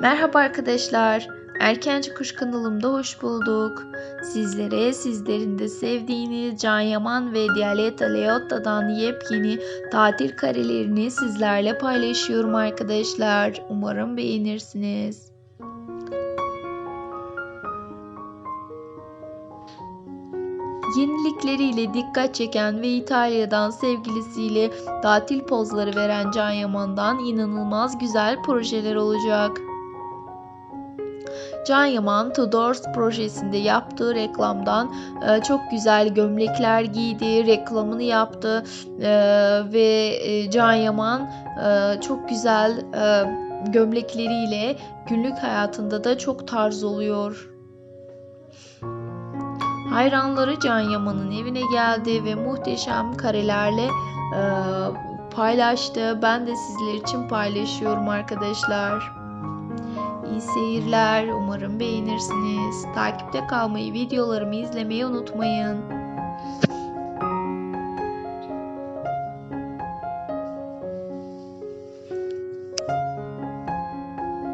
Merhaba arkadaşlar. Erkenci Kuş kanalımda hoş bulduk. Sizlere sizlerin de sevdiğiniz Can Yaman ve Dialeta Leotta'dan yepyeni tatil karelerini sizlerle paylaşıyorum arkadaşlar. Umarım beğenirsiniz. Yenilikleriyle dikkat çeken ve İtalya'dan sevgilisiyle tatil pozları veren Can Yaman'dan inanılmaz güzel projeler olacak. Can Yaman Tudors projesinde yaptığı reklamdan e, çok güzel gömlekler giydi, reklamını yaptı e, ve e, Can Yaman e, çok güzel e, gömlekleriyle günlük hayatında da çok tarz oluyor. Hayranları Can Yaman'ın evine geldi ve muhteşem karelerle e, paylaştı. Ben de sizler için paylaşıyorum arkadaşlar. İyi seyirler. Umarım beğenirsiniz. Takipte kalmayı, videolarımı izlemeyi unutmayın.